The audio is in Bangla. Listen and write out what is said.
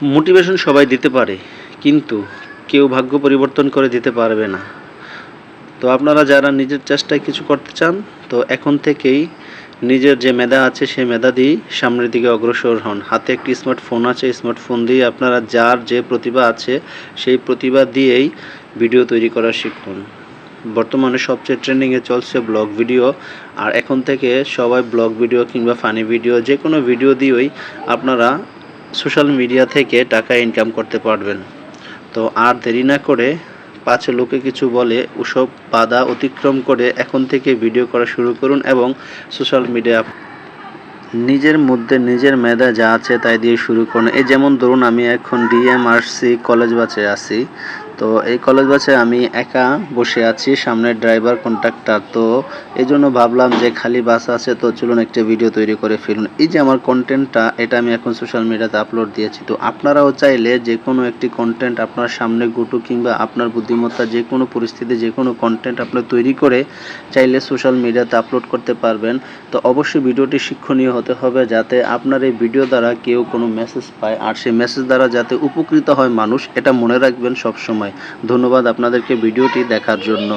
মোটিভেশন সবাই দিতে পারে, কিন্তু কেউ ভাগ্য পরিবর্তন করে দিতে পারবে না। তো আপনারা যারা নিজের চেষ্টায় কিছু করতে চান, তো এখন থেকেই নিজের যে মেধা আছে সেই মেধা দিয়েই সামনের দিকে অগ্রসর হন। হাতে একটি স্মার্টফোন আছে স্মার্টফোন দিয়ে আপনারা যার যে প্রতিভা আছে, সেই প্রতিভা দিয়েই ভিডিও তৈরি করা শিখুন। বর্তমানে সবচেয়ে ট্রেন্ডিংয়ে চলছে ব্লগ ভিডিও, আর এখন থেকে সবাই ব্লগ ভিডিও কিংবা ফানি ভিডিও যে কোনো ভিডিও দিয়েই আপনারা সোশ্যাল মিডিয়া থেকে টাকা ইনকাম করতে পারবেন। তো আর দেরি না করে পাঁচে লোকে কিছু বলে ওসব বাধা অতিক্রম করে এখন থেকে ভিডিও করা শুরু করুন এবং সোশ্যাল মিডিয়া নিজের মধ্যে নিজের মেধা যা আছে তাই দিয়ে শুরু করুন। এই যেমন ধরুন আমি এখন ডিএমআরসি কলেজ বাসে আছি। তো এই কলেজ বাসে আমি একা বসে আছি সামনে ড্রাইভার কন্ট্রাক্টর তো এই জন্য ভাবলাম যে খালি বাস আছে, তো চলুন একটা ভিডিও তৈরি করে ফেলুন। এই যে আমার কন্টেন্টটা এটা আমি এখন সোশ্যাল মিডিয়াতে আপলোড দিয়েছি, তো আপনারাও চাইলে যে কোনো একটি কন্টেন্ট আপনার সামনে গুটু কিংবা আপনার বুদ্ধিমত্তা যে কোনো পরিস্থিতি, যে কোনো কন্টেন্ট আপনি তৈরি করে চাইলে সোশ্যাল মিডিয়াতে আপলোড করতে পারবেন। তো অবশ্যই ভিডিওটি শিক্ষণীয় হতে হবে যাতে আপনার এই ভিডিও দ্বারা কেউ কোনো মেসেজ পায়, আর সেই মেসেজ দ্বারা যাতে উপকৃত হয় মানুষ, এটা মনে রাখবেন সব সময়। ধন্যবাদ আপনাদেরকে ভিডিওটি দেখার জন্য।